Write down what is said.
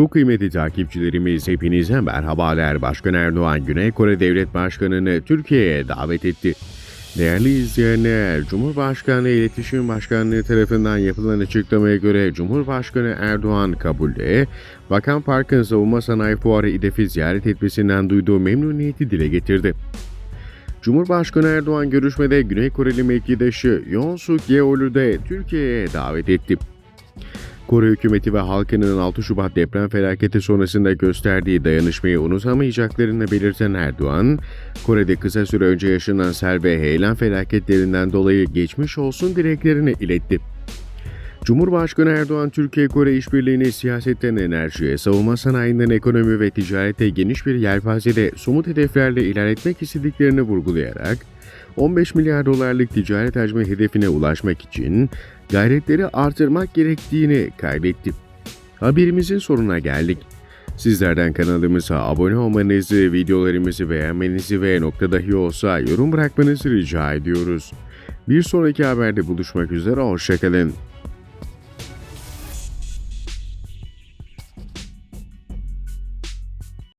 Çok kıymetli takipçilerimiz hepinize merhabalar. Başkan Erdoğan Güney Kore Devlet Başkanı'nı Türkiye'ye davet etti. Değerli izleyenler, Cumhurbaşkanı İletişim Başkanlığı tarafından yapılan açıklamaya göre Cumhurbaşkanı Erdoğan kabulde, Bakan Park'ın Savunma Sanayi Fuarı İDEF'i ziyaret etmesinden duyduğu memnuniyeti dile getirdi. Cumhurbaşkanı Erdoğan görüşmede Güney Koreli mevkidaşı Yoon Suk Yeol'u da Türkiye'ye davet etti. Kore hükümeti ve halkının 6 Şubat deprem felaketi sonrasında gösterdiği dayanışmayı unutamayacaklarını belirten Erdoğan, Kore'de kısa süre önce yaşanan sel ve heyelan felaketlerinden dolayı geçmiş olsun dileklerini iletti. Cumhurbaşkanı Erdoğan, Türkiye-Kore işbirliğini siyasetten enerjiye, savunma sanayinden ekonomi ve ticarete geniş bir yelpazede somut hedeflerle ilerletmek istediklerini vurgulayarak, 15 milyar dolarlık ticaret hacmi hedefine ulaşmak için gayretleri artırmak gerektiğini kaydetti. Haberimizin sonuna geldik. Sizlerden kanalımıza abone olmanızı, videolarımızı beğenmenizi ve nokta dahi olsa yorum bırakmanızı rica ediyoruz. Bir sonraki haberde buluşmak üzere, hoşçakalın.